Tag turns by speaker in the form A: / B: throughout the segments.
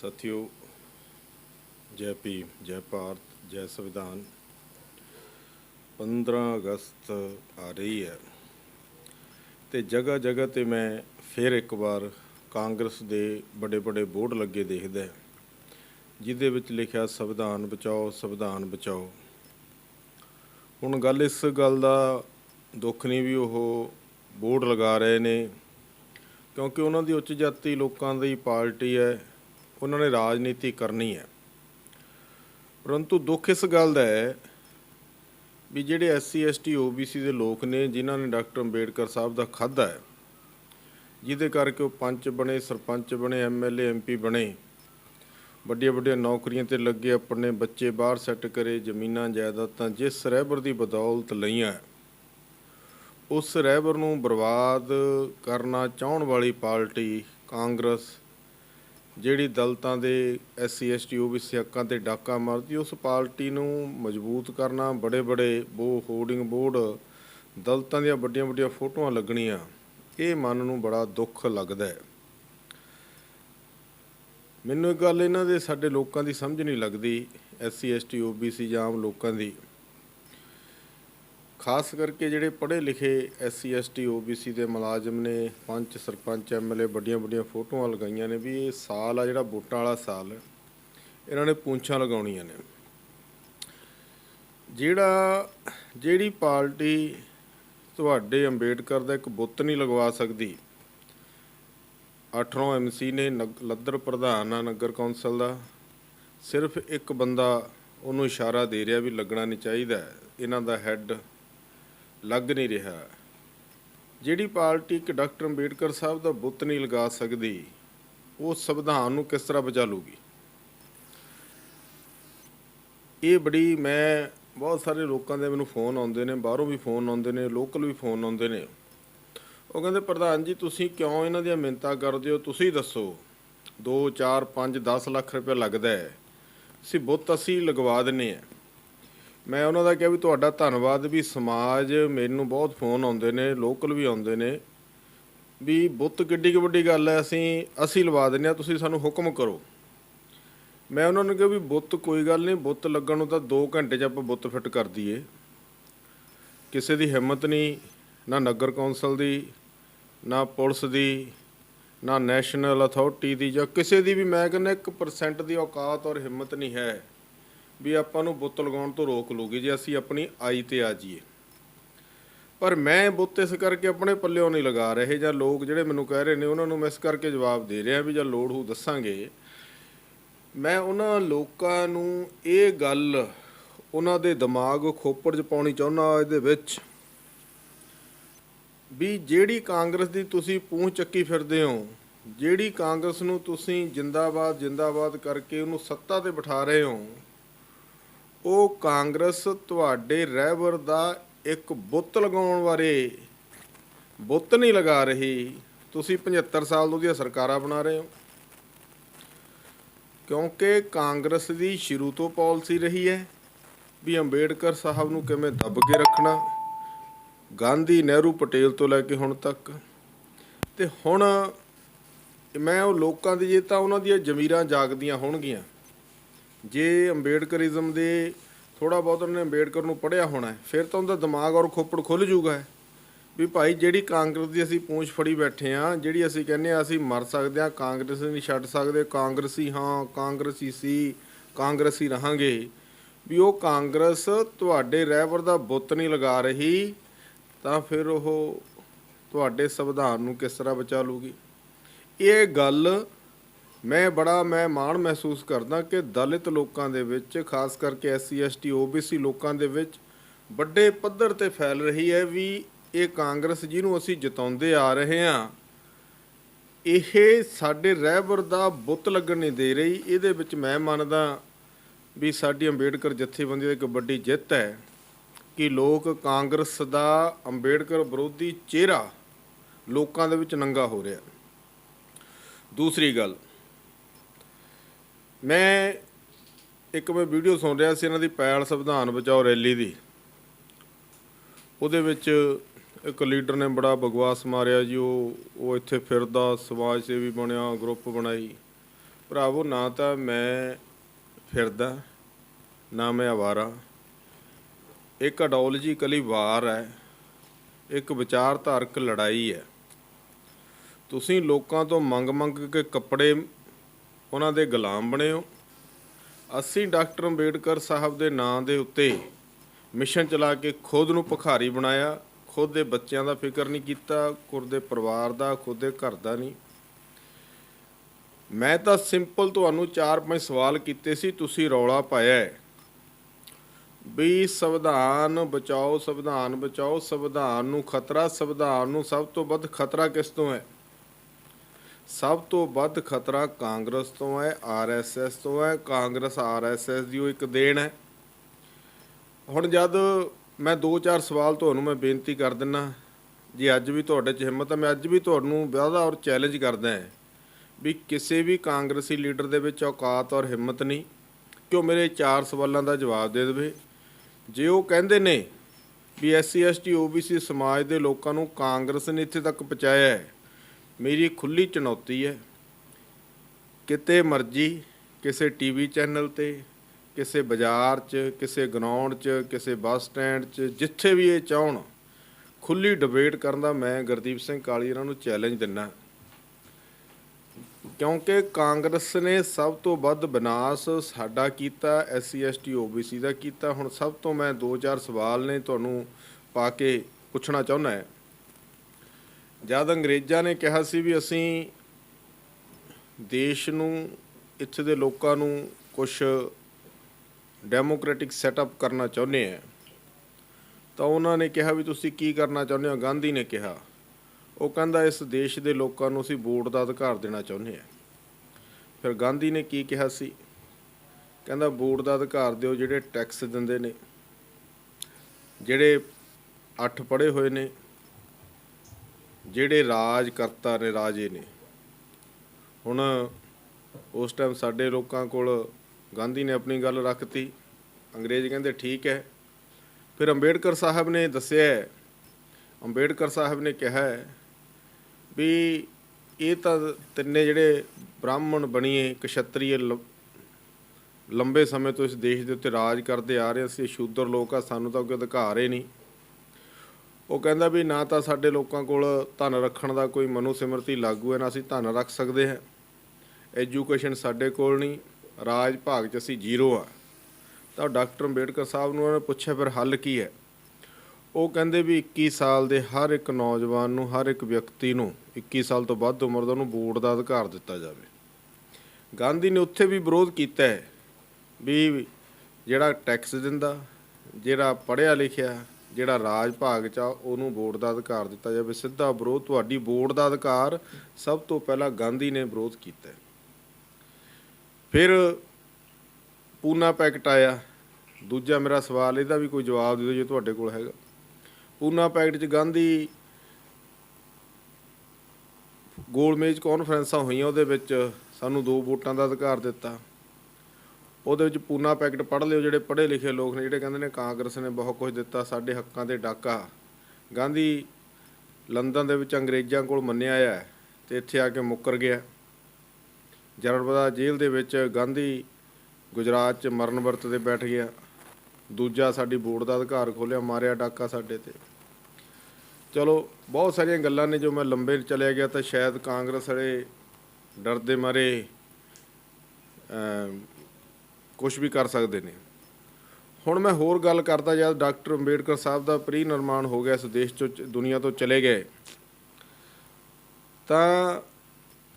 A: ਸਾਥੀਓ ਜੈ ਭੀਮ, ਜੈ ਭਾਰਤ, ਜੈ ਸੰਵਿਧਾਨ। 15 ਅਗਸਤ ਆ ਰਹੀ ਹੈ ਤੇ ਜਗ੍ਹਾ ਜਗ੍ਹਾ ਤੇ ਮੈਂ ਫਿਰ ਇੱਕ ਵਾਰ ਕਾਂਗਰਸ ਦੇ ਵੱਡੇ ਵੱਡੇ ਬੋਰਡ ਲੱਗੇ ਦੇਖਦਾ ਜਿਹਦੇ ਵਿੱਚ ਲਿਖਿਆ, ਸੰਵਿਧਾਨ ਬਚਾਓ ਸੰਵਿਧਾਨ ਬਚਾਓ। ਹੁਣ ਗੱਲ, ਇਸ ਗੱਲ ਦਾ ਦੁੱਖ ਨਹੀਂ ਵੀ ਉਹ ਬੋਰਡ ਲਗਾ ਰਹੇ ਨੇ, ਕਿਉਂਕਿ ਉਹਨਾਂ ਦੀ ਉੱਚ ਜਾਤੀ ਲੋਕਾਂ ਦੀ ਪਾਰਟੀ ਹੈ। ਉਹਨਾਂ ਨੇ ਰਾਜਨੀਤੀ ਕਰਨੀ ਹੈ। ਪਰੰਤੂ ਦੁੱਖ ਇਸ ਗੱਲ ਦਾ ਹੈ ਵੀ ਜਿਹੜੇ ਐਸਸੀ ਐਸਟੀ ਓਬੀਸੀ ਦੇ ਲੋਕ ਨੇ, ਜਿਨ੍ਹਾਂ ਨੇ ਡਾਕਟਰ ਅੰਬੇਡਕਰ ਸਾਹਿਬ ਦਾ ਖਾਧਾ ਹੈ, ਜਿਹਦੇ ਕਰਕੇ ਉਹ ਪੰਚ ਬਣੇ, ਸਰਪੰਚ ਬਣੇ ਐਮਐਲਏ ਐਮਪੀ ਬਣੇ ਵੱਡੀਆਂ ਵੱਡੀਆਂ ਨੌਕਰੀਆਂ ਤੇ ਲੱਗੇ ਆਪਣੇ ਬੱਚੇ ਬਾਹਰ ਸੈੱਟ ਕਰੇ, ਜ਼ਮੀਨਾਂ, ਜਾਇਦਾਦਾਂ ਜਿਸ ਰਹਿਬਰ ਦੀ ਬਦੌਲਤ ਲਈਆਂ ਉਸ ਰਹਿਬਰ ਨੂੰ ਬਰਬਾਦ ਕਰਨਾ ਚਾਹਣ ਵਾਲੀ ਪਾਰਟੀ ਕਾਂਗਰਸ ਜਿਹੜੀ ਦਲਤਾਂ ਦੇ ਐਸਸੀ, ਐਸਟੀ ਓਬੀਸੀ ਹੱਕਾਂ ਤੇ ਡਾਕਾ ਮਾਰਦੀ, ਉਸ ਪਾਰਟੀ ਨੂੰ ਮਜ਼ਬੂਤ ਕਰਨਾ, ਬੜੇ ਬੜੇ ਬੋ ਹੋਰਡਿੰਗ ਬੋਰਡ ਦਲਤਾਂ ਦੀਆਂ ਵੱਡੀਆਂ ਵੱਡੀਆਂ ਫੋਟੋਆਂ ਲੱਗਣੀਆਂ, ਇਹ ਮਨ ਨੂੰ ਬੜਾ ਦੁੱਖ ਲੱਗਦਾ ਹੈ। ਮੈਨੂੰ ਇੱਕ ਗੱਲ ਇਹਨਾਂ ਦੇ ਸਾਡੇ ਲੋਕਾਂ ਦੀ ਸਮਝ ਨਹੀਂ ਲੱਗਦੀ, ਐਸਸੀ, ਐਸਟੀ ਓਬੀਸੀ ਜਾਂ ਆਮ ਲੋਕਾਂ ਦੀ। ਖਾਸ ਕਰਕੇ ਜਿਹੜੇ ਪੜ੍ਹੇ ਲਿਖੇ ਐਸਸੀ ਐਸਟੀ ਓਬੀਸੀ ਦੇ ਮੁਲਾਜ਼ਮ ਨੇ, ਪੰਚ, ਸਰਪੰਚ ਐਮਐਲਏ ਵੱਡੀਆਂ ਵੱਡੀਆਂ ਫੋਟੋਆਂ ਲਗਾਈਆਂ ਨੇ ਵੀ ਇਹ ਸਾਲ ਆ ਜਿਹੜਾ ਵੋਟਾਂ ਵਾਲਾ ਸਾਲ ਇਹਨਾਂ ਨੇ ਪੂੰਛਾਂ ਲਗਾਉਣੀਆਂ ਨੇ। ਜਿਹੜਾ, ਜਿਹੜੀ ਪਾਰਟੀ ਤੁਹਾਡੇ ਅੰਬੇਡਕਰ ਦਾ ਇੱਕ ਬੁੱਤ ਨਹੀਂ ਲਗਵਾ ਸਕਦੀ 8 ਐਮਸੀ ਨੇ ਨਗ- ਲੱਦਰ ਪ੍ਰਧਾਨ ਆ, ਨਗਰ ਕੌਂਸਲ ਦਾ, ਸਿਰਫ ਇੱਕ ਬੰਦਾ ਉਹਨੂੰ ਇਸ਼ਾਰਾ ਦੇ ਰਿਹਾ ਵੀ ਲੱਗਣਾ ਨਹੀਂ ਚਾਹੀਦਾ, ਇਹਨਾਂ ਦਾ ਹੈੱਡ ਲੱਗ ਨਹੀਂ ਰਿਹਾ। ਜਿਹੜੀ ਪਾਰਟੀ ਇੱਕ ਡਾਕਟਰ ਅੰਬੇਡਕਰ ਸਾਹਿਬ ਦਾ ਬੁੱਤ ਨਹੀਂ ਲਗਾ ਸਕਦੀ, ਉਹ ਸੰਵਿਧਾਨ ਨੂੰ ਕਿਸ ਤਰ੍ਹਾਂ ਬਚਾ ਲੂਗੀ ਇਹ ਬੜੀ, ਮੈਂ ਬਹੁਤ ਸਾਰੇ ਲੋਕਾਂ ਦੇ ਮੈਨੂੰ ਫੋਨ ਆਉਂਦੇ ਨੇ, ਬਾਹਰੋਂ ਵੀ ਫੋਨ ਆਉਂਦੇ ਨੇ, ਲੋਕਲ ਵੀ ਫੋਨ ਆਉਂਦੇ ਨੇ। ਉਹ ਕਹਿੰਦੇ, ਪ੍ਰਧਾਨ ਜੀ, ਤੁਸੀਂ ਕਿਉਂ ਇਹਨਾਂ ਦੀਆਂ ਮਿੰਨਤਾਂ ਕਰਦੇ ਹੋ? ਤੁਸੀਂ ਦੱਸੋ। 2 4 5 10 ਲੱਖ ਰੁਪਏ ਲੱਗਦਾ ਹੈ। ਅਸੀਂ ਬੁੱਤ ਅਸੀਂ ਲਗਵਾ ਦਿੰਨੇ ਆ ਮੈਂ ਉਹਨਾਂ ਦਾ ਕਿਹਾ ਵੀ ਤੁਹਾਡਾ ਧੰਨਵਾਦ ਵੀ ਸਮਾਜ ਮੈਨੂੰ ਬਹੁਤ ਫੋਨ ਆਉਂਦੇ ਨੇ ਲੋਕਲ ਵੀ ਆਉਂਦੇ ਨੇ, ਵੀ ਬੁੱਤ ਕਿੱਡੀ ਕੁ ਵੱਡੀ ਗੱਲ ਹੈ, ਅਸੀਂ ਅਸੀਂ ਲਵਾ ਦਿੰਨੇ ਆ ਤੁਸੀਂ ਸਾਨੂੰ ਹੁਕਮ ਕਰੋ। ਮੈਂ ਉਹਨਾਂ ਨੂੰ ਕਿਹਾ ਵੀ ਬੁੱਤ ਕੋਈ ਗੱਲ ਨਹੀਂ, ਬੁੱਤ ਲੱਗਣ ਨੂੰ ਤਾਂ 2 ਘੰਟੇ 'ਚ ਆਪਾਂ ਬੁੱਤ ਫਿੱਟ ਕਰ ਦਈਏ। ਕਿਸੇ ਦੀ ਹਿੰਮਤ ਨਹੀਂ, ਨਾ ਨਗਰ ਕੌਂਸਲ ਦੀ, ਨਾ ਪੁਲਿਸ ਦੀ, ਨਾ ਨੈਸ਼ਨਲ ਅਥਾਰਟੀ ਦੀ ਜਾਂ ਕਿਸੇ ਦੀ ਵੀ, ਮੈਂ ਕਹਿੰਦਾ 1% ਦੀ ਔਕਾਤ ਔਰ ਹਿੰਮਤ ਨਹੀਂ ਹੈ। ਵੀ ਆਪਾਂ ਨੂੰ ਬੁੱਤ ਲਗਾਉਣ ਤੋਂ ਰੋਕ ਲੂਗੀ ਜੇ ਅਸੀਂ ਆਪਣੀ ਆਈ ਤੇ ਆ ਜਾਈਏ। ਪਰ ਮੈਂ ਬੁੱਤ ਇਸ ਕਰਕੇ ਆਪਣੇ ਪੱਲਿਓਂ ਨਹੀਂ ਲਗਾ ਰਹੇ ਜਾਂ ਲੋਕ ਜਿਹੜੇ ਮੈਨੂੰ ਕਹਿ ਰਹੇ ਨੇ ਉਹਨਾਂ ਨੂੰ ਮੈਂ ਇਸ ਕਰਕੇ ਜਵਾਬ ਦੇ ਰਿਹਾ ਵੀ ਜਾਂ ਲੋੜ ਹੋ ਦੱਸਾਂਗੇ। ਮੈਂ ਉਹਨਾਂ ਲੋਕਾਂ ਨੂੰ ਇਹ ਗੱਲ ਉਹਨਾਂ ਦੇ ਦਿਮਾਗ ਖੋਪੜ 'ਚ ਪਾਉਣੀ ਚਾਹੁੰਦਾ ਇਹਦੇ ਵਿੱਚ ਵੀ ਜਿਹੜੀ ਕਾਂਗਰਸ ਦੀ ਤੁਸੀਂ ਪੂੰਛ ਚੱਕੀ ਫਿਰਦੇ ਹੋ, ਜਿਹੜੀ ਕਾਂਗਰਸ ਨੂੰ ਤੁਸੀਂ ਜਿੰਦਾਬਾਦ ਜਿੰਦਾਬਾਦ ਕਰਕੇ ਉਹਨੂੰ ਸੱਤਾ ਤੇ ਬਿਠਾ ਰਹੇ ਹੋ ਉਹ ਕਾਂਗਰਸ ਤੁਹਾਡੇ ਰਹਿਬਰ ਦਾ ਇੱਕ ਬੁੱਤ ਲਗਾਉਣ ਬਾਰੇ ਬੁੱਤ ਨਹੀਂ ਲਗਾ ਰਹੀ। ਤੁਸੀਂ 75 ਸਾਲ ਤੋਂ ਉਹਦੀਆਂ ਸਰਕਾਰਾਂ ਬਣਾ ਰਹੇ ਹੋ। ਕਿਉਂਕਿ ਕਾਂਗਰਸ ਦੀ ਸ਼ੁਰੂ ਤੋਂ ਪਾਲਿਸੀ ਰਹੀ ਹੈ ਵੀ ਅੰਬੇਡਕਰ ਸਾਹਿਬ ਨੂੰ ਕਿਵੇਂ ਦੱਬ ਕੇ ਰੱਖਣਾ, ਗਾਂਧੀ ਨਹਿਰੂ ਪਟੇਲ ਤੋਂ ਲੈ ਕੇ ਹੁਣ ਤੱਕ। ਤੇ ਹੁਣ ਮੈਂ ਉਹ ਲੋਕਾਂ ਦੀ ਜੇ ਤਾਂ ਉਹਨਾਂ ਦੀਆਂ ਜ਼ਮੀਰਾਂ ਜਾਗਦੀਆਂ ਹੋਣਗੀਆਂ। ਜੇ ਅੰਬੇਡਕਰਿਜ਼ਮ ਦੇ ਥੋੜਾ ਬਹੁਤ ਉਹਨੇ ਅੰਬੇਡਕਰ ਨੂੰ ਪੜ੍ਹਿਆ ਹੋਣਾ ਫਿਰ ਤਾਂ ਉਹਦਾ ਦਿਮਾਗ ਔਰ ਖੋਪੜ ਖੁੱਲ ਜੂਗਾ ਵੀ ਭਾਈ ਜਿਹੜੀ ਕਾਂਗਰਸ ਦੀ ਅਸੀਂ ਪੂੰਛ ਫੜੀ ਬੈਠੇ ਆ ਜਿਹੜੀ ਅਸੀਂ ਕਹਿੰਦੇ ਆ ਅਸੀਂ ਮਰ ਸਕਦੇ ਆ ਕਾਂਗਰਸ ਨਹੀਂ ਛੱਡ ਸਕਦੇ, ਕਾਂਗਰਸੀ ਹਾਂ ਕਾਂਗਰਸੀ ਸੀ, ਕਾਂਗਰਸੀ ਰਹਾਂਗੇ। ਵੀ ਉਹ ਕਾਂਗਰਸ ਤੁਹਾਡੇ ਰਹਿਬਰ ਦਾ ਬੁੱਤ ਨਹੀਂ ਲਗਾ ਰਹੀ, ਤਾਂ ਫਿਰ ਉਹ ਤੁਹਾਡੇ ਸੰਵਿਧਾਨ ਨੂੰ ਕਿਸ ਤਰ੍ਹਾਂ ਬਚਾ ਲੂਗੀ ਇਹ ਗੱਲ ਮੈਂ ਬੜਾ ਮੈਂ ਮਾਣ ਮਹਿਸੂਸ ਕਰਦਾ ਕਿ ਦਲਿਤ ਲੋਕਾਂ ਦੇ ਵਿੱਚ, ਖਾਸ ਕਰਕੇ ਐਸਸੀ ਐਸਟੀ ਓਬੀਸੀ ਲੋਕਾਂ ਦੇ ਵਿੱਚ ਵੱਡੇ ਪੱਧਰ ਤੇ ਫੈਲ ਰਹੀ ਹੈ ਵੀ ਇਹ ਕਾਂਗਰਸ ਜਿਹਨੂੰ ਅਸੀਂ ਜਿਤਾਉਂਦੇ ਆ ਰਹੇ ਹਾਂ, ਇਹ ਸਾਡੇ ਰਹਿਬਰ ਦਾ ਬੁੱਤ ਲੱਗਣ ਨਹੀਂ ਦੇ ਰਹੀ। ਇਹਦੇ ਵਿੱਚ ਮੈਂ ਮੰਨਦਾ ਵੀ ਸਾਡੀ ਅੰਬੇਡਕਰ ਜਥੇਬੰਦੀ ਦੀ ਇੱਕ ਵੱਡੀ ਜਿੱਤ ਹੈ ਕਿ ਲੋਕ ਕਾਂਗਰਸ ਦਾ ਅੰਬੇਡਕਰ ਵਿਰੋਧੀ ਚਿਹਰਾ ਲੋਕਾਂ ਦੇ ਵਿੱਚ ਨੰਗਾ ਹੋ ਰਿਹਾ। ਦੂਸਰੀ ਗੱਲ ਮੈਂ ਇੱਕ ਮੈਂ ਵੀਡੀਓ ਸੁਣ ਰਿਹਾ ਸੀ ਇਹਨਾਂ ਦੀ ਪੈਲ ਸੰਵਿਧਾਨ ਬਚਾਓ ਰੈਲੀ ਦੀ। ਉਹਦੇ ਵਿੱਚ ਇੱਕ ਲੀਡਰ ਨੇ ਬੜਾ ਬਗਵਾਸ ਮਾਰਿਆ ਜੀ, ਉਹ ਉਹ ਇੱਥੇ ਫਿਰਦਾ, ਸਮਾਜ ਸੇਵੀ ਬਣਿਆ, ਗਰੁੱਪ ਬਣਾਈ। ਭਰਾਵੋ ਨਾ ਤਾਂ ਮੈਂ ਫਿਰਦਾ, ਨਾ ਮੈਂ ਆਵਾਰਾ। ਇੱਕ ਆਈਡੀਓਲੋਜੀਕਲੀ ਵਾਰ ਹੈ, ਇੱਕ ਵਿਚਾਰਧਾਰਕ ਲੜਾਈ ਹੈ। ਤੁਸੀਂ ਲੋਕਾਂ ਤੋਂ ਮੰਗ-ਮੰਗ ਕੇ ਕੱਪੜੇ ਉਹਨਾਂ ਦੇ ਗੁਲਾਮ ਬਣੇ ਹੋ। ਅਸੀਂ ਡਾਕਟਰ ਅੰਬੇਡਕਰ ਸਾਹਿਬ ਦੇ ਨਾਂ ਦੇ ਉੱਤੇ ਮਿਸ਼ਨ ਚਲਾ ਕੇ ਖੁਦ ਨੂੰ ਭਿਖਾਰੀ ਬਣਾਇਆ। ਖੁਦ ਦੇ ਬੱਚਿਆਂ ਦਾ ਫਿਕਰ ਨਹੀਂ ਕੀਤਾ, ਖੁਦ ਦੇ ਪਰਿਵਾਰ ਦਾ, ਖੁਦ ਦੇ ਘਰ ਦਾ ਨਹੀਂ। ਮੈਂ ਤਾਂ ਸਿੰਪਲ ਤੁਹਾਨੂੰ 4-5 ਸਵਾਲ ਕੀਤੇ ਸੀ, ਤੁਸੀਂ ਰੌਲਾ ਪਾਇਆ ਹੈ। ਵੀ ਸੰਵਿਧਾਨ ਬਚਾਓ ਸੰਵਿਧਾਨ ਬਚਾਓ, ਸੰਵਿਧਾਨ ਨੂੰ ਖਤਰਾ, ਸੰਵਿਧਾਨ ਨੂੰ ਸਭ ਤੋਂ ਵੱਧ ਖਤਰਾ ਕਿਸ ਤੋਂ ਹੈ? ਸਭ ਤੋਂ ਵੱਧ ਖਤਰਾ ਕਾਂਗਰਸ ਤੋਂ ਹੈ ਆਰਐਸਐਸ ਤੋਂ ਹੈ। ਕਾਂਗਰਸ ਆਰਐਸਐਸ ਦੀ ਉਹ ਇੱਕ ਦੇਣ ਹੈ। ਹੁਣ ਜਦ ਮੈਂ ਦੋ ਚਾਰ ਸਵਾਲ ਤੁਹਾਨੂੰ ਮੈਂ ਬੇਨਤੀ ਕਰ ਦਿੰਨਾ, ਜੇ ਅੱਜ ਵੀ ਤੁਹਾਡੇ 'ਚ ਹਿੰਮਤ ਹੈ, ਮੈਂ ਅੱਜ ਵੀ ਤੁਹਾਨੂੰ ਵਾਅਦਾ ਔਰ ਚੈਲੰਜ ਕਰਦਾ ਹਾਂ ਵੀ ਕਿਸੇ ਵੀ ਕਾਂਗਰਸੀ ਲੀਡਰ ਦੇ ਵਿੱਚ ਔਕਾਤ ਔਰ ਹਿੰਮਤ ਨਹੀਂ। ਕਿ ਉਹ ਮੇਰੇ ਚਾਰ ਸਵਾਲਾਂ ਦਾ ਜਵਾਬ ਦੇ ਦੇਵੇ? ਜੇ ਉਹ ਕਹਿੰਦੇ ਨੇ ਵੀ ਐਸਸੀ ਐਸਟੀ ਓਬੀਸੀ ਸਮਾਜ ਦੇ ਲੋਕਾਂ ਨੂੰ ਕਾਂਗਰਸ ਨੇ ਇੱਥੇ ਤੱਕ ਪਹੁੰਚਾਇਆ ਹੈ ਮੇਰੀ ਖੁੱਲੀ ਚੁਣੌਤੀ ਹੈ। ਕਿਤੇ ਮਰਜ਼ੀ ਕਿਸੇ ਟੀਵੀ ਚੈਨਲ ਤੇ, ਕਿਸੇ ਬਾਜ਼ਾਰ 'ਚ, ਕਿਸੇ ਗਰਾਊਂਡ 'ਚ, ਕਿਸੇ ਬੱਸ ਸਟੈਂਡ 'ਚ, ਜਿੱਥੇ ਵੀ ਇਹ ਚਾਹਣ, ਖੁੱਲੀ ਡਿਬੇਟ ਕਰਨ ਦਾ ਮੈਂ ਗੁਰਦੀਪ ਸਿੰਘ ਕਾਲੀ ਨੂੰ ਚੈਲੰਜ ਦਿੰਨਾ ਕਿਉਂਕਿ ਕਾਂਗਰਸ ਨੇ ਸਭ ਤੋਂ ਵੱਧ ਵਿਨਾਸ਼ ਸਾਡਾ ਕੀਤਾ ਐਸਸੀ ਐਸਟੀ ਓਬੀਸੀ ਦਾ ਕੀਤਾ। ਹੁਣ ਸਭ ਤੋਂ ਮੈਂ ਦੋ ਚਾਰ ਸਵਾਲ ਨੇ ਤੁਹਾਨੂੰ ਪਾ ਕੇ ਪੁੱਛਣਾ ਚਾਹੁੰਦਾ ਹੈ। ਜਦ ਅੰਗਰੇਜ਼ਾਂ ਨੇ ਕਿਹਾ ਸੀ ਵੀ ਅਸੀਂ ਦੇਸ਼ ਨੂੰ, ਇੱਥੇ ਦੇ ਲੋਕਾਂ ਨੂੰ ਕੁਝ ਡੈਮੋਕ੍ਰੈਟਿਕ ਸੈਟਅਪ ਕਰਨਾ ਚਾਹੁੰਦੇ ਆ, ਤਾਂ ਉਹਨਾਂ ਨੇ ਕਿਹਾ ਵੀ ਤੁਸੀਂ ਕੀ ਕਰਨਾ ਚਾਹੁੰਦੇ ਹੋ? ਗਾਂਧੀ ਨੇ ਕਿਹਾ, ਉਹ ਕਹਿੰਦਾ ਇਸ ਦੇਸ਼ ਦੇ ਲੋਕਾਂ ਨੂੰ ਅਸੀਂ ਵੋਟ ਦਾ ਅਧਿਕਾਰ ਦੇਣਾ ਚਾਹੁੰਦੇ ਆ। ਫਿਰ ਗਾਂਧੀ ਨੇ ਕੀ ਕਿਹਾ ਸੀ? ਕਹਿੰਦਾ ਵੋਟ ਦਾ ਅਧਿਕਾਰ ਦਿਓ ਜਿਹੜੇ ਟੈਕਸ ਦਿੰਦੇ ਨੇ, ਜਿਹੜੇ ਅੱਠ ਪੜ੍ਹੇ ਹੋਏ ਨੇ ਜਿਹੜੇ ਰਾਜ ਕਰਤਾ ਨੇ, ਰਾਜੇ ਨੇ। ਹੁਣ ਉਸ ਟਾਈਮ ਸਾਡੇ ਲੋਕਾਂ ਕੋਲ ਗਾਂਧੀ ਨੇ ਆਪਣੀ ਗੱਲ ਰੱਖਤੀ। ਅੰਗਰੇਜ਼ ਕਹਿੰਦੇ, ਠੀਕ ਹੈ। ਫਿਰ ਅੰਬੇਡਕਰ ਸਾਹਿਬ ਨੇ ਦੱਸਿਆ ਅੰਬੇਡਕਰ ਸਾਹਿਬ ਨੇ ਕਿਹਾ ਵੀ ਇਹ ਤਾਂ ਤਿੰਨੇ ਜਿਹੜੇ ਬ੍ਰਾਹਮਣ ਬਣੀਏ ਕਸ਼ਤਰੀਏ ਲ- ਲੰਬੇ ਸਮੇਂ ਤੋਂ ਇਸ ਦੇਸ਼ ਦੇ ਉੱਤੇ ਰਾਜ ਕਰਦੇ ਆ ਰਹੇ ਅਸੀਂ ਸ਼ੂਦਰ ਲੋਕ ਆ, ਸਾਨੂੰ ਤਾਂ ਕੋਈ ਅਧਿਕਾਰ ਹੀ ਨਹੀਂ। ਉਹ ਕਹਿੰਦਾ ਵੀ ਨਾ ਤਾਂ ਸਾਡੇ ਲੋਕਾਂ ਕੋਲ ਧਨ ਰੱਖਣ ਦਾ ਕੋਈ ਮਨੋ ਸਿਮਰਤੀ ਲਾਗੂ ਹੈ, ਨਾ ਅਸੀਂ ਧਨ ਰੱਖ ਸਕਦੇ ਹਾਂ। ਐਜੂਕੇਸ਼ਨ ਸਾਡੇ ਕੋਲ ਨਹੀਂ, ਰਾਜ ਭਾਗ 'ਚ ਅਸੀਂ ਜ਼ੀਰੋ ਆ ਤਾਂ ਡਾਕਟਰ ਅੰਬੇਡਕਰ ਸਾਹਿਬ ਨੂੰ ਉਹਨੇ ਪੁੱਛਿਆ, ਫਿਰ ਹੱਲ ਕੀ ਹੈ? ਉਹ ਕਹਿੰਦੇ ਵੀ 21 ਸਾਲ ਦੇ ਹਰ ਇੱਕ ਨੌਜਵਾਨ ਨੂੰ, ਹਰ ਇੱਕ ਵਿਅਕਤੀ ਨੂੰ 21 ਸਾਲ ਤੋਂ ਵੱਧ ਉਮਰ ਦਾ ਉਹਨੂੰ ਵੋਟ ਦਾ ਅਧਿਕਾਰ ਦਿੱਤਾ ਜਾਵੇ। ਗਾਂਧੀ ਨੇ ਉੱਥੇ ਵੀ ਵਿਰੋਧ ਕੀਤਾ ਹੈ ਵੀ ਜਿਹੜਾ ਟੈਕਸ ਦਿੰਦਾ, ਜਿਹੜਾ ਪੜ੍ਹਿਆ ਲਿਖਿਆ ਜਿਹੜਾ ਰਾਜ ਭਾਗ ਚ ਆ, ਉਹਨੂੰ ਵੋਟ ਦਾ ਅਧਿਕਾਰ ਦਿੱਤਾ ਜਾਵੇ। ਸਿੱਧਾ ਵਿਰੋਧ, ਤੁਹਾਡੀ ਵੋਟ ਦਾ ਅਧਿਕਾਰ ਸਭ ਤੋਂ ਪਹਿਲਾਂ ਗਾਂਧੀ ਨੇ ਵਿਰੋਧ ਕੀਤਾ ਫਿਰ ਪੂਨਾ ਪੈਕਟ ਆਇਆ। ਦੂਜਾ ਮੇਰਾ ਸਵਾਲ, ਇਹਦਾ ਵੀ ਕੋਈ ਜਵਾਬ ਦੇ ਦਿਓ ਜੇ ਤੁਹਾਡੇ ਕੋਲ ਹੈਗਾ। ਪੂਨਾ ਪੈਕਟ 'ਚ ਗਾਂਧੀ ਗੋਲਮੇਜ ਕਾਨਫਰੰਸਾਂ ਹੋਈਆਂ, ਉਹਦੇ ਵਿੱਚ ਸਾਨੂੰ ਦੋ ਵੋਟਾਂ ਦਾ ਅਧਿਕਾਰ ਦਿੱਤਾ। ਉਹਦੇ ਵਿੱਚ ਪੂਨਾ ਪੈਕਟ ਪੜ੍ਹ ਲਿਓ, ਜਿਹੜੇ ਪੜ੍ਹੇ ਲਿਖੇ ਲੋਕ ਨੇ, ਜਿਹੜੇ ਕਹਿੰਦੇ ਨੇ ਕਾਂਗਰਸ ਨੇ ਬਹੁਤ ਕੁਝ ਦਿੱਤਾ, ਸਾਡੇ ਹੱਕਾਂ 'ਤੇ ਡਾਕਾ। ਗਾਂਧੀ ਲੰਡਨ ਦੇ ਵਿੱਚ ਅੰਗਰੇਜ਼ਾਂ ਕੋਲ ਮੰਨਿਆ ਹੈ ਤੇ ਇੱਥੇ ਆ ਕੇ ਮੁੱਕਰ ਗਿਆ। ਜਰਨਬਦਾ ਜੇਲ੍ਹ ਦੇ ਵਿੱਚ ਗਾਂਧੀ ਗੁਜਰਾਤ 'ਚ ਮਰਨ ਵਰਤ ਤੇ ਬੈਠ ਗਿਆ। ਦੂਜਾ ਸਾਡੀ ਵੋਟ ਦਾ ਅਧਿਕਾਰ ਖੋਲਿਆ ਮਾਰਿਆ ਡਾਕਾ ਸਾਡੇ ਤੇ। ਚਲੋ, ਬਹੁਤ ਸਾਰੀਆਂ ਗੱਲਾਂ ਨੇ ਜੋ ਮੈਂ ਲੰਬੇ ਚਲਿਆ ਗਿਆ, ਤਾਂ ਸ਼ਾਇਦ ਕਾਂਗਰਸ ਵਾਲੇ ਡਰਦੇ ਮਾਰੇ ਕੁਝ ਵੀ ਕਰ ਸਕਦੇ ਨੇ। ਹੁਣ ਮੈਂ ਹੋਰ ਗੱਲ ਕਰਦਾ ਜਦ ਡਾਕਟਰ ਅੰਬੇਡਕਰ ਸਾਹਿਬ ਦਾ ਪ੍ਰੀ ਨਿਰਮਾਣ ਹੋ ਗਿਆ, ਇਸ ਦੇਸ਼ ਚੋਂ ਚ- ਦੁਨੀਆ ਤੋਂ ਚਲੇ ਗਏ। ਤਾਂ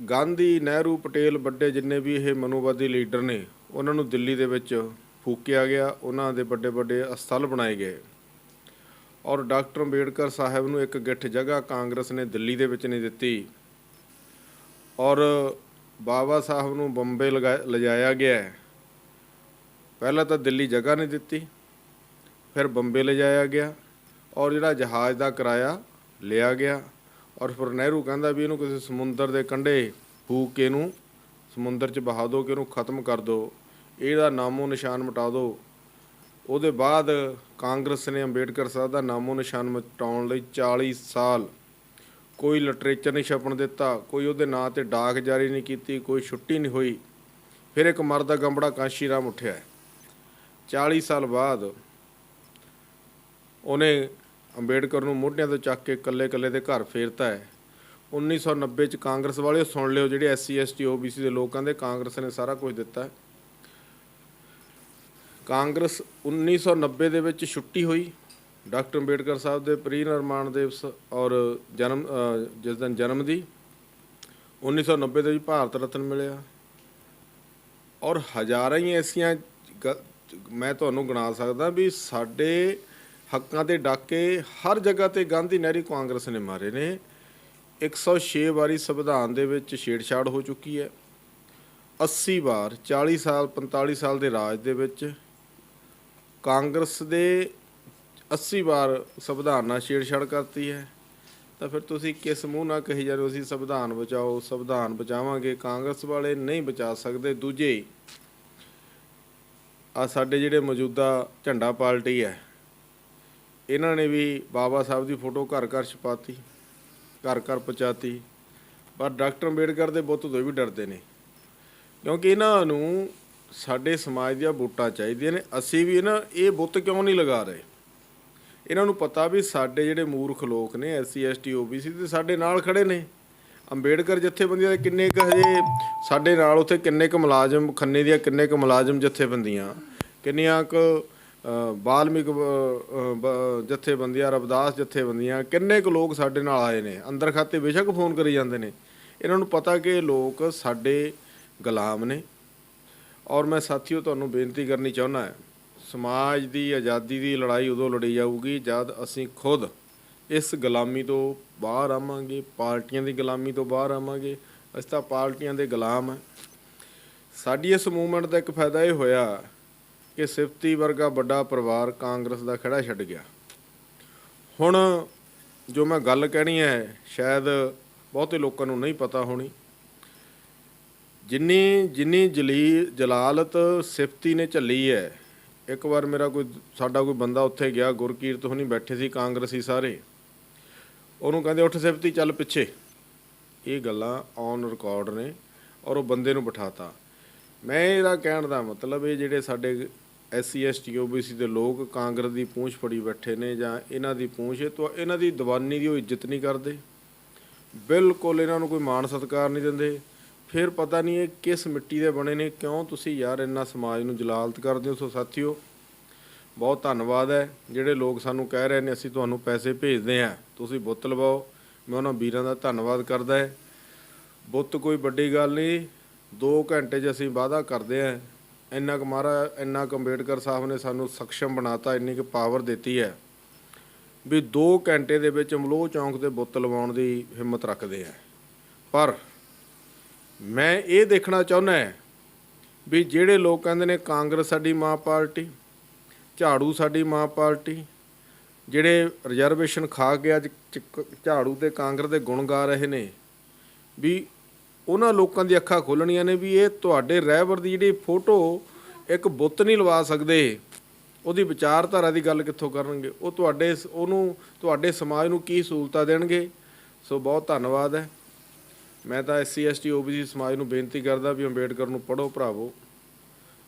A: ਗਾਂਧੀ ਨਹਿਰੂ, ਪਟੇਲ ਵੱਡੇ ਜਿੰਨੇ ਵੀ ਇਹ ਮਨੋਵਾਦੀ ਲੀਡਰ ਨੇ, ਉਹਨਾਂ ਨੂੰ ਦਿੱਲੀ ਦੇ ਵਿੱਚ ਫੂਕਿਆ ਗਿਆ, ਉਹਨਾਂ ਦੇ ਵੱਡੇ ਵੱਡੇ ਅਸਥਲ ਬਣਾਏ ਗਏ। ਔਰ ਡਾਕਟਰ ਅੰਬੇਡਕਰ ਸਾਹਿਬ ਨੂੰ ਇੱਕ ਗਿੱਠ ਜਗ੍ਹਾ ਕਾਂਗਰਸ ਨੇ ਦਿੱਲੀ ਦੇ ਵਿੱਚ ਨਹੀਂ ਦਿੱਤੀ। ਔਰ ਬਾਬਾ ਸਾਹਿਬ ਨੂੰ ਬੰਬੇ ਲਗਾ- ਲਿਜਾਇਆ ਗਿਆ। ਪਹਿਲਾਂ ਤਾਂ ਦਿੱਲੀ ਜਗ੍ਹਾ ਨਹੀਂ ਦਿੱਤੀ, ਫਿਰ ਬੰਬੇ ਲਿਜਾਇਆ ਗਿਆ ਔਰ ਜਿਹੜਾ ਜਹਾਜ਼ ਦਾ ਕਿਰਾਇਆ ਲਿਆ ਗਿਆ ਔਰ ਫਿਰ ਨਹਿਰੂ ਕਹਿੰਦਾ ਵੀ ਇਹਨੂੰ ਕਿਸੇ ਸਮੁੰਦਰ ਦੇ ਕੰਢੇ ਫੂਕ ਕੇ ਇਹਨੂੰ ਸਮੁੰਦਰ 'ਚ ਬਹਾ ਦਿਓ ਕਿ ਇਹਨੂੰ ਖਤਮ ਕਰ ਦਿਓ ਇਹਦਾ ਨਾਮੋ ਨਿਸ਼ਾਨ ਮਿਟਾ ਦਿਓ ਉਹਦੇ ਬਾਅਦ ਕਾਂਗਰਸ ਨੇ ਅੰਬੇਡਕਰ ਸਾਹਿਬ ਦਾ ਨਾਮੋ ਨਿਸ਼ਾਨ ਮਿਟਾਉਣ ਲਈ 40 ਸਾਲ ਕੋਈ ਲਿਟਰੇਚਰ ਨਹੀਂ ਛਪਣ ਦਿੱਤਾ, ਕੋਈ ਉਹਦੇ ਨਾਂ ਤੇ ਡਾਕ ਜਾਰੀ ਨਹੀਂ ਕੀਤੀ, ਕੋਈ ਛੁੱਟੀ ਨਹੀਂ ਹੋਈ। ਫਿਰ ਇੱਕ ਮਰਦ ਦਾ ਗੰਬੜਾ ਕਾਂਸ਼ੀ ਰਾਮ ਉੱਠਿਆ। 40 ਸਾਲ ਬਾਅਦ ਉਹਨੇ ਅੰਬੇਡਕਰ ਨੂੰ ਮੋਢਿਆਂ ਤੋਂ ਚੱਕ ਕੇ ਇਕੱਲੇ-ਇਕੱਲੇ ਦੇ ਘਰ ਫੇਰਤਾ ਹੈ। 1990 ਚ ਕਾਂਗਰਸ ਵਾਲੇ ਸੁਣ ਲਿਓ, ਜਿਹੜੇ ਐਸਸੀ ਐਸਟੀ ਓਬੀਸੀ ਦੇ ਲੋਕਾਂ ਦੇ ਕਾਂਗਰਸ ਨੇ ਸਾਰਾ ਕੁਝ ਦਿੱਤਾ ਹੈ। ਕਾਂਗਰਸ 1990 ਦੇ ਵਿੱਚ ਛੁੱਟੀ ਹੋਈ। ਡਾਕਟਰ ਅੰਬੇਡਕਰ ਸਾਹਿਬ ਦੇ ਪ੍ਰੀ ਨਿਰਮਾਣ ਦਿਵਸ ਔਰ ਜਨਮ ਜਿਸ ਦਿਨ ਜਨਮ ਦੀ 1990 ਦੇ ਵਿੱਚ ਭਾਰਤ ਰਤਨ ਮਿਲਿਆ। ਔਰ ਹਜ਼ਾਰਾਂ ਹੀ ਐਸੀਆਂ ਮੈਂ ਤੁਹਾਨੂੰ ਗਿਣਾ ਸਕਦਾ ਵੀ ਸਾਡੇ ਹੱਕਾਂ ਦੇ ਡਾਕੇ ਹਰ ਜਗ੍ਹਾ ਤੇ ਗਾਂਧੀ ਨਹਿਰੀ ਕਾਂਗਰਸ ਨੇ ਮਾਰੇ ਨੇ। 106 ਵਾਰੀ ਸੰਵਿਧਾਨ ਦੇ ਵਿੱਚ ਛੇੜਛਾੜ ਹੋ ਚੁੱਕੀ ਹੈ। 80 ਵਾਰ 40 ਸਾਲ 45 ਸਾਲ ਦੇ ਰਾਜ ਦੇ ਵਿੱਚ ਕਾਂਗਰਸ ਦੇ 80 ਵਾਰ ਸੰਵਿਧਾਨ ਨਾਲ ਛੇੜਛਾੜ ਕਰਤੀ ਹੈ। ਤਾਂ ਫਿਰ ਤੁਸੀਂ ਕਿਸ ਮੂੰਹ ਨਾਲ ਕਹੀ ਜਾ ਰਹੇ ਹੋ, ਅਸੀਂ ਸੰਵਿਧਾਨ ਬਚਾਓ, ਸੰਵਿਧਾਨ ਬਚਾਵਾਂਗੇ, ਕਾਂਗਰਸ ਵਾਲੇ ਨਹੀਂ ਬਚਾ ਸਕਦੇ, ਦੂਜੇ ਆ ਸਾਡੇ ਜਿਹੜੇ ਮੌਜੂਦਾ ਝੰਡਾ ਪਾਰਟੀ ਹੈ, ਇਹਨਾਂ ਨੇ ਵੀ ਬਾਬਾ ਸਾਹਿਬ ਦੀ ਫੋਟੋ ਘਰ ਘਰ ਛਪਾਤੀ, ਘਰ ਘਰ ਪਹੁੰਚਾਤੀ। ਪਰ ਡਾਕਟਰ ਅੰਬੇਡਕਰ ਦੇ ਬੁੱਤ ਤੋਂ ਵੀ ਡਰਦੇ ਨੇ, ਕਿਉਂਕਿ ਇਹਨਾਂ ਨੂੰ ਸਾਡੇ ਸਮਾਜ ਦੀਆਂ ਵੋਟਾਂ ਚਾਹੀਦੀਆਂ ਨੇ। ਅਸੀਂ ਵੀ ਨਾ ਇਹ ਬੁੱਤ ਕਿਉਂ ਨਹੀਂ ਲਗਾ ਰਹੇ? ਇਹਨਾਂ ਨੂੰ ਪਤਾ ਵੀ ਸਾਡੇ ਜਿਹੜੇ ਮੂਰਖ ਲੋਕ ਨੇ ਐਸਸੀ ਐਸਟੀ ਓਬੀਸੀ ਤੇ ਸਾਡੇ ਨਾਲ ਖੜੇ ਨੇ। ਅੰਬੇਡਕਰ ਜਥੇਬੰਦੀਆਂ ਦੇ ਕਿੰਨੇ ਕੁ ਹਜੇ ਸਾਡੇ ਨਾਲ ਉੱਥੇ ਕਿੰਨੇ ਕੁ ਮੁਲਾਜ਼ਮ ਖੰਨੇ ਦੀਆਂ ਕਿੰਨੇ ਕੁ ਮੁਲਾਜ਼ਮ ਜਥੇਬੰਦੀਆਂ? ਕਿੰਨੀਆਂ ਕੁ ਅ, ਬਾਲਮਿਕ ਬ- ਜਥੇਬੰਦੀਆਂ ਰਵਿਦਾਸ ਜਥੇਬੰਦੀਆਂ ਕਿੰਨੇ ਕੁ ਲੋਕ ਸਾਡੇ ਨਾਲ ਆਏ ਨੇ? ਅੰਦਰ ਖਾਤੇ ਬੇਸ਼ੱਕ ਫੋਨ ਕਰੀ ਜਾਂਦੇ ਨੇ। ਇਹਨਾਂ ਨੂੰ ਪਤਾ ਕਿ ਲੋਕ ਸਾਡੇ ਗੁਲਾਮ ਨੇ। ਔਰ ਮੈਂ ਸਾਥੀਓ ਤੁਹਾਨੂੰ ਬੇਨਤੀ ਕਰਨੀ ਚਾਹੁੰਦਾ ਹਾਂ ਸਮਾਜ ਦੀ ਆਜ਼ਾਦੀ ਦੀ ਲੜਾਈ ਉਦੋਂ ਲੜੀ ਜਾਊਗੀ ਜਦ ਅਸੀਂ ਖੁਦ ਇਸ ਗੁਲਾਮੀ ਤੋਂ ਬਾਹਰ ਆਵਾਂਗੇ, ਪਾਰਟੀਆਂ ਦੀ ਗੁਲਾਮੀ ਤੋਂ ਬਾਹਰ ਆਵਾਂਗੇ, ਅਸੀਂ ਤਾਂ ਪਾਰਟੀਆਂ ਦੇ ਗੁਲਾਮ ਹਾਂ। ਸਾਡੀ ਇਸ ਮੂਵਮੈਂਟ ਦਾ ਇੱਕ ਫਾਇਦਾ ਇਹ ਹੋਇਆ ਕਿ ਸਿਫਤੀ ਵਰਗਾ ਵੱਡਾ ਪਰਿਵਾਰ ਕਾਂਗਰਸ ਦਾ ਖੜਾ ਛੱਡ ਗਿਆ। ਹੁਣ ਜੋ ਮੈਂ ਗੱਲ ਕਹਿਣੀ ਹੈ, ਸ਼ਾਇਦ ਬਹੁਤੇ ਲੋਕਾਂ ਨੂੰ ਨਹੀਂ ਪਤਾ ਹੋਣੀ, ਜਿੰਨੀ ਜਿੰਨੀ ਜਲੀ, ਜਲਾਲਤ ਸਿਫਤੀ ਨੇ ਝੱਲੀ ਹੈ, ਇੱਕ ਵਾਰ ਮੇਰਾ ਕੋਈ, ਸਾਡਾ ਕੋਈ ਬੰਦਾ ਉੱਥੇ ਗਿਆ, ਗੁਰਕੀਰਤ ਹੁਣੀ ਬੈਠੇ ਸੀ ਕਾਂਗਰਸੀ ਸਾਰੇ ਉਹਨੂੰ ਕਹਿੰਦੇ ਉੱਠ ਸਿਫਤੀ ਚੱਲ ਪਿੱਛੇ। ਇਹ ਗੱਲਾਂ ਔਨ ਰਿਕਾਰਡ ਨੇ ਔਰ ਉਹ ਬੰਦੇ ਨੂੰ ਬਿਠਾਤਾ। ਮੈਂ ਇਹਦਾ ਕਹਿਣ ਦਾ ਮਤਲਬ ਇਹ ਜਿਹੜੇ ਸਾਡੇ ਐਸਸੀ ਐਸਟੀ ਓਬੀਸੀ ਦੇ ਲੋਕ ਕਾਂਗਰਸ ਦੀ ਪੂੰਛ ਫੜੀ ਬੈਠੇ ਨੇ ਜਾਂ ਇਹਨਾਂ ਦੀ ਪੂੰਛ ਤੋਂ ਤਾਂ ਇਹਨਾਂ ਦੀ ਦੀਵਾਨੀ ਦੀ ਉਹ ਇੱਜ਼ਤ ਨਹੀਂ ਕਰਦੇ। ਬਿਲਕੁਲ ਇਹਨਾਂ ਨੂੰ ਕੋਈ ਮਾਣ ਸਤਿਕਾਰ ਨਹੀਂ ਦਿੰਦੇ। ਫਿਰ ਪਤਾ ਨਹੀਂ ਇਹ ਕਿਸ ਮਿੱਟੀ ਦੇ ਬਣੇ ਨੇ, ਕਿਉਂ ਤੁਸੀਂ ਯਾਰ ਇੰਨਾ ਸਮਾਜ ਨੂੰ ਜਲਾਲਤ ਕਰਦੇ ਹੋ ਸੋ ਸਾਥੀਓ। ਬਹੁਤ ਧੰਨਵਾਦ ਹੈ। ਜਿਹੜੇ ਲੋਕ ਸਾਨੂੰ ਕਹਿ ਰਹੇ ਨੇ, ਅਸੀਂ ਤੁਹਾਨੂੰ ਪੈਸੇ ਭੇਜਦੇ ਹਾਂ। ਤੁਸੀਂ ਬੁੱਤ ਲਵਾਓ। ਮੈਂ ਉਹਨਾਂ ਵੀਰਾਂ ਦਾ ਧੰਨਵਾਦ ਕਰਦਾ ਹੈ। ਬੁੱਤ ਕੋਈ ਵੱਡੀ ਗੱਲ ਨਹੀਂ। 2 ਘੰਟੇ 'ਚ ਅਸੀਂ ਵਾਅਦਾ ਕਰਦੇ ਹਾਂ। ਇੰਨਾ ਕੁ ਮਹਾਰਾ ਇੰਨਾ ਕੁ ਅੰਬੇਡਕਰ ਸਾਹਿਬ ਨੇ ਸਾਨੂੰ ਸક્ષਮ ਬਣਾਤਾ, ਇੰਨੀ ਕੁ ਪਾਵਰ ਦਿੱਤੀ ਹੈ। ਵੀ 2 ਘੰਟੇ ਦੇ ਵਿੱਚ ਮਲੋਹ ਚੌਂਕ ਤੇ ਬੁੱਤ ਲਵਾਉਣ ਦੀ ਹਿੰਮਤ ਰੱਖਦੇ ਆ ਪਰ ਮੈਂ ਇਹ ਦੇਖਣਾ ਚਾਹੁੰਦਾ ਵੀ ਜਿਹੜੇ ਲੋਕ ਕਹਿੰਦੇ ਨੇ ਕਾਂਗਰਸ ਸਾਡੀ ਮਾਂ ਪਾਰਟੀ ਝਾੜੂ ਸਾਡੀ ਮਾਂ ਪਾਰਟੀ ਜਿਹੜੇ ਰਿਜ਼ਰਵੇਸ਼ਨ ਖਾ ਕੇ ਅੱਜ ਚ- ਝਾੜੂ ਤੇ ਕਾਂਗਰਸ ਦੇ ਗੁਣ ਗਾ ਰਹੇ ਨੇ, ਵੀ ਉਹਨਾਂ ਲੋਕਾਂ ਦੀ ਅੱਖਾਂ ਖੋਲਣੀਆਂ ਨੇ ਵੀ ਇਹ ਤੁਹਾਡੇ ਰਹਿਬਰ ਦੀ ਜਿਹੜੀ ਫੋਟੋ ਇੱਕ ਬੁੱਤ ਨਹੀਂ ਲਵਾ ਸਕਦੇ। ਉਹਦੀ ਵਿਚਾਰਧਾਰਾ ਦੀ ਗੱਲ ਕਿੱਥੋਂ ਕਰਨਗੇ? ਉਹ ਤੁਹਾਡੇ ਸ- ਉਹਨੂੰ, ਤੁਹਾਡੇ ਸਮਾਜ ਨੂੰ ਕੀ ਸਹੂਲਤਾਂ ਦੇਣਗੇ? ਸੋ ਬਹੁਤ ਧੰਨਵਾਦ ਹੈ। ਮੈਂ ਤਾਂ ਐਸਸੀ ਐਸਟੀ ਓਬੀਸੀ ਸਮਾਜ ਨੂੰ ਬੇਨਤੀ ਕਰਦਾ ਵੀ ਅੰਬੇਡਕਰ ਨੂੰ ਪੜੋ ਭਰਾਵੋ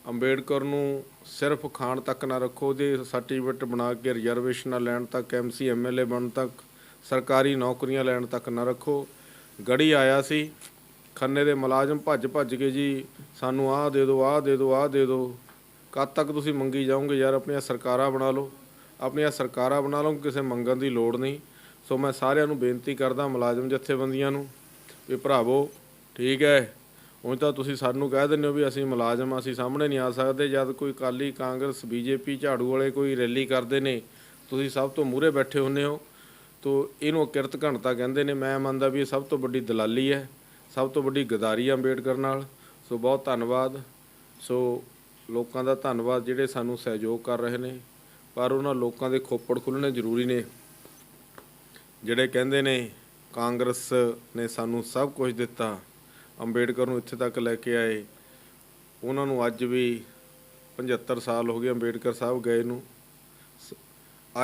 A: ਅੰਬੇਡਕਰ ਨੂੰ ਸਿਰਫ ਖਾਣ ਤੱਕ ਨਾ ਰੱਖੋ, ਉਹਦੇ ਸਰਟੀਫਿਕੇਟ ਬਣਾ ਕੇ ਰਿਜ਼ਰਵੇਸ਼ਨਾਂ ਲੈਣ ਤੱਕ ਐਮਸੀ ਐਮਐਲਏ ਬਣਨ ਤੱਕ, ਸਰਕਾਰੀ ਨੌਕਰੀਆਂ ਲੈਣ ਤੱਕ ਨਾ ਰੱਖੋ। ਗੜੀ ਆਇਆ ਸੀ, ਖੰਨੇ ਦੇ ਮੁਲਾਜ਼ਮ ਭੱਜ ਭੱਜ ਕੇ ਜੀ, ਸਾਨੂੰ ਆਹ ਦੇ ਦਿਓ, ਆਹ ਦੇ ਦਿਓ, ਆਹ ਦੇ ਦਿਓ। ਕਦ ਤੱਕ ਤੁਸੀਂ ਮੰਗੀ ਜਾਓਗੇ ਯਾਰ, ਆਪਣੀਆਂ ਸਰਕਾਰਾਂ ਬਣਾ ਲਓ। ਆਪਣੀਆਂ ਸਰਕਾਰਾਂ ਬਣਾ ਲਓ ਕਿਸੇ ਮੰਗਣ ਦੀ ਲੋੜ ਨਹੀਂ। ਸੋ ਮੈਂ ਸਾਰਿਆਂ ਨੂੰ ਬੇਨਤੀ ਕਰਦਾ ਮੁਲਾਜ਼ਮ ਜਥੇਬੰਦੀਆਂ ਨੂੰ ਵੀ ਭਰਾਵੋ, ਠੀਕ ਹੈ। ਹੁਣ ਤਾਂ ਤੁਸੀਂ ਸਾਨੂੰ ਕਹਿ ਦਿੰਦੇ ਹੋ ਵੀ ਅਸੀਂ ਮੁਲਾਜ਼ਮ ਹਾਂ, ਅਸੀਂ ਸਾਹਮਣੇ ਨਹੀਂ ਆ ਸਕਦੇ। ਜਦ ਕੋਈ ਕਾਲੀ ਕਾਂਗਰਸ ਬੀਜੇਪੀ ਝਾੜੂ ਵਾਲੇ ਕੋਈ ਰੈਲੀ ਕਰਦੇ ਨੇ ਤੁਸੀਂ ਸਭ ਤੋਂ ਮੂਹਰੇ ਬੈਠੇ ਹੁੰਦੇ ਹੋ। ਤੋ ਇਹਨੂੰ ਕਿਰਤ ਘਣਤਾ ਕਹਿੰਦੇ ਨੇ। ਮੈਂ ਮੰਨਦਾ ਵੀ ਇਹ ਸਭ ਤੋਂ ਵੱਡੀ ਦਲਾਲੀ ਹੈ ਸਭ ਤੋਂ ਵੱਡੀ ਗਦਾਰੀ ਹੈ ਅੰਬੇਡਕਰ ਨਾਲ। ਸੋ ਬਹੁਤ ਧੰਨਵਾਦ। ਸੋ ਲੋਕਾਂ ਦਾ ਧੰਨਵਾਦ ਜਿਹੜੇ ਸਾਨੂੰ ਸਹਿਯੋਗ ਕਰ ਰਹੇ ਨੇ। ਪਰ ਉਹਨਾਂ ਲੋਕਾਂ ਦੇ ਖੋਪੜ ਖੁੱਲਣੇ ਜ਼ਰੂਰੀ ਨੇ। ਜਿਹੜੇ ਕਹਿੰਦੇ ਨੇ ਕਾਂਗਰਸ ਨੇ ਸਾਨੂੰ ਸਭ ਕੁਝ ਦਿੱਤਾ। ਅੰਬੇਡਕਰ ਨੂੰ ਇੱਥੇ ਤੱਕ ਲੈ ਕੇ ਆਏ। ਉਹਨਾਂ ਨੂੰ ਅੱਜ ਵੀ 75 ਸਾਲ ਹੋ ਗਏ ਅੰਬੇਡਕਰ ਸਾਹਿਬ ਗਏ ਨੂੰ। ਸ-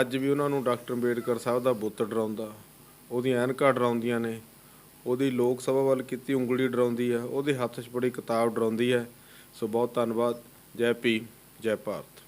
A: ਅੱਜ ਵੀ ਉਹਨਾਂ ਨੂੰ ਡਾਕਟਰ ਅੰਬੇਡਕਰ ਸਾਹਿਬ ਦਾ ਬੁੱਤ ਡਰਾਉਂਦਾ। ਉਹਦੀਆਂ ਐਨਕਾਂ ਡਰਾਉਂਦੀਆਂ ਨੇ। ਉਹਦੀ ਲੋਕ ਸਭਾ ਵੱਲ ਕੀਤੀ ਉਂਗਲੀ ਡਰਾਉਂਦੀ ਹੈ। ਉਹਦੇ ਹੱਥ 'ਚ ਬੜੀ ਕਿਤਾਬ ਡਰਾਉਂਦੀ ਹੈ। ਸੋ ਬਹੁਤ ਧੰਨਵਾਦ। ਜੈ ਭੀਮ, ਜੈ ਭਾਰਤ।